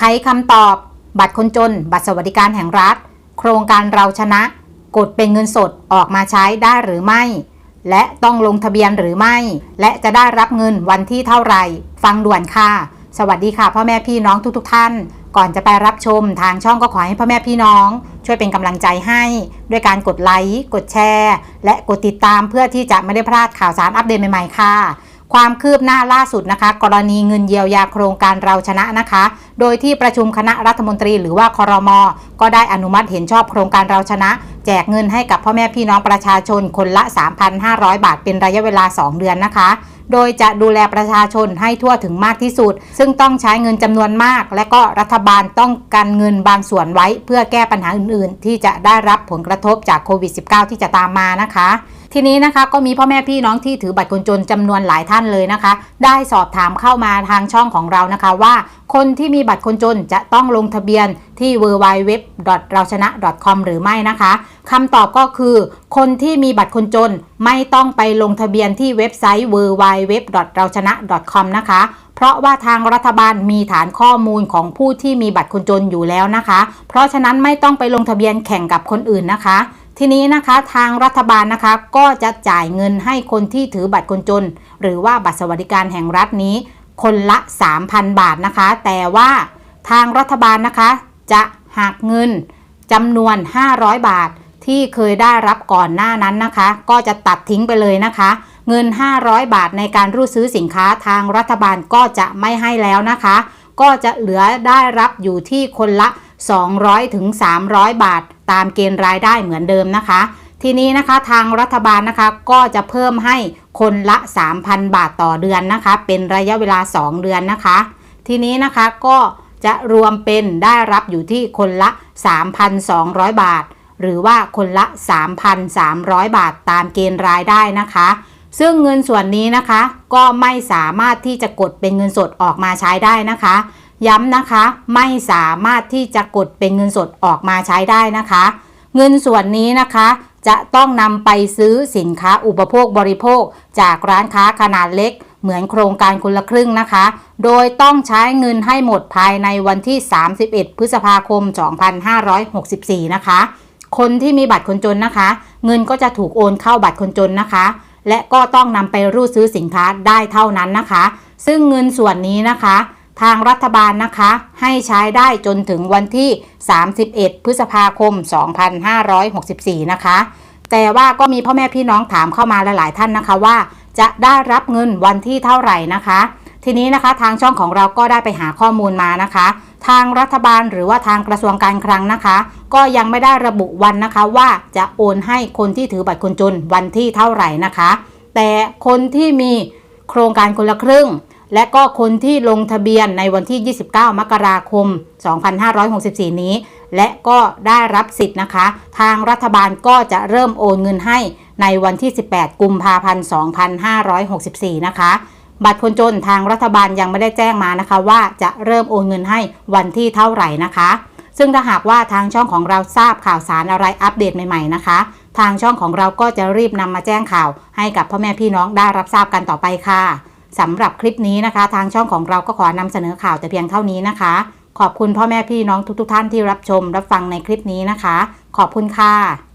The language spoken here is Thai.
ไขคำตอบ บัตรคนจน บัตรสวัสดิการแห่งรัฐ โครงการเราชนะ กดเป็นเงินสดออกมาใช้ได้หรือไม่ และต้องลงทะเบียนหรือไม่ และจะได้รับเงินวันที่เท่าไหร่ ฟังด่วนค่ะ สวัสดีค่ะพ่อแม่พี่น้องทุกๆทท่าน ก่อนจะไปรับชมทางช่องก็ขอให้พ่อแม่พี่น้อง ช่วยเป็นกำลังใจให้ ด้วยการกดไลค์ กดแชร์ และกดติดตามเพื่อที่จะไม่ได้พลาดข่าวสารอัปเดตใหม่ๆค่ะ ความคืบหน้าล่าสุดนะคะ กรณีเงินเยียวยาโครงการเราชนะนะคะ โดยที่ประชุมคณะรัฐมนตรีหรือว่าคอรมอก็ได้อนุมัติเห็นชอบโครงการเราชนะ แจกเงินให้กับพ่อแม่พี่น้องประชาชนคนละ 3,500 บาทเป็นระยะเวลา 2 เดือนนะคะ โดยจะดูแลประชาชนให้ทั่วถึงมากที่สุด ซึ่งต้องใช้เงินจำนวนมาก และก็รัฐบาลต้องกันเงินบางส่วนไว้ เพื่อแก้ปัญหาอื่น ๆ ที่จะได้รับผลกระทบจากโควิด -19 ที่จะตามมานะคะทีนี้นะคะก็มีพ่อแม่พี่น้องที่ถือบัตรคนจนจำนวนหลายท่านเลยนะคะ ได้สอบถามเข้ามาทางช่องของเรานะคะว่า คนที่มีบัตรคนจนจะต้องลงทะเบียนที่ w w w เราชนะ .com หรือไม่นะคะคำตอบก็คือ คนที่มีบัตรคนจน ไม่ต้องไปลงทะเบียนที่เว็บไซต์ w w w เราชนะ .com นะคะ เพราะว่าทางรัฐบาลมีฐานข้อมูลของผู้ที่มีบัตรคนจนอยู่แล้วนะคะ เพราะฉะนั้นไม่ต้องไปลงทะเบียนแข่งกับคนอื่นนะคะ ทีนี้นะคะทางรัฐบาลนะคะก็จะจ่ายเงินให้คนที่ถือบัตรคนจน หรือว่าบัตรสวัสดิการแห่งรัฐนี้ คนละ 3,000 บาทนะคะ แต่ว่าทางรัฐบาลนะคะจะหักเงินจำนวน 500 บาท ที่เคยได้รับก่อนหน้านั้นนะคะ ก็จะตัดทิ้งไปเลยนะคะ เงิน 500 บาทในการรูดซื้อสินค้าทางรัฐบาลก็จะไม่ให้แล้วนะคะ ก็จะเหลือได้รับอยู่ที่คนละ 200ถึง300 บาท ตามเกณฑ์รายได้เหมือนเดิมนะคะ ทีนี้นะคะทางรัฐบาลนะคะก็จะเพิ่มให้คนละ 3,000 บาทต่อเดือนนะคะ เป็นระยะเวลา 2 เดือนนะคะ ทีนี้นะคะก็จะรวมเป็นได้รับอยู่ที่คนละ 3,200 บาท หรือว่าคนละ 3,300 บาทตามเกณฑ์รายได้นะคะ ซึ่งเงินส่วนนี้นะคะ ก็ไม่สามารถที่จะกดเป็นเงินสดออกมาใช้ได้นะคะ ย้ำนะคะไม่สามารถที่จะกดเป็นเงินสดออกมาใช้ได้นะคะ เงินส่วนนี้นะคะจะต้องนำไปซื้อสินค้าอุปโภคบริโภค จากร้านค้าขนาดเล็ก เหมือนโครงการคนละครึ่งนะคะ โดยต้องใช้เงินให้หมดภายในวันที่ 31 พฤษภาคม 2564 นะคะ คนที่มีบัตรคนจนนะคะ เงินก็จะถูกโอนเข้าบัตรคนจนนะคะ และก็ต้องนำไปรูดซื้อสินค้าได้เท่านั้นนะคะ ซึ่งเงินส่วนนี้นะคะ ทางรัฐบาลนะคะ ให้ใช้ได้จนถึงวันที่ 31 พฤษภาคม 2564 นะคะ แต่ว่าก็มีพ่อแม่พี่น้องถามเข้ามาหลาย ๆ ท่านนะคะว่า จะได้รับเงินวันที่เท่าไหร่นะคะ ทีนี้นะคะทางช่องของเราก็ได้ไปหาข้อมูลมานะคะ ทางรัฐบาลหรือว่าทางกระทรวงการคลังนะคะ ก็ยังไม่ได้ระบุวันนะคะว่าจะโอนให้คนที่ถือบัตรคนจนวันที่เท่าไหร่นะคะ แต่คนที่มีโครงการคนละครึ่ง และก็คนที่ลงทะเบียนในวันที่ 29 มกราคม 2564 นี้ และก็ได้รับสิทธิ์นะคะ ทางรัฐบาลก็จะเริ่มโอนเงินให้ในวันที่ 18 กุมภาพันธ์ 2564 นะคะ บัตรคนจนทางรัฐบาลยังไม่ได้แจ้งมานะคะ ว่าจะเริ่มโอนเงินให้วันที่เท่าไหร่นะคะ ซึ่งถ้าหากว่าทางช่องของเราทราบข่าวสารอะไรอัปเดตใหม่ๆนะคะ ทางช่องของเราก็จะรีบนำมาแจ้งข่าวให้กับพ่อแม่พี่น้องได้รับทราบกันต่อไปค่ะสำหรับคลิปนี้นะคะ ทางช่องของเราก็ขอนำเสนอข่าวแต่เพียงเท่านี้นะคะ ขอบคุณพ่อแม่พี่น้องทุกๆทท่านที่รับชมรับฟังในคลิปนี้นะคะ ขอบคุณค่ะ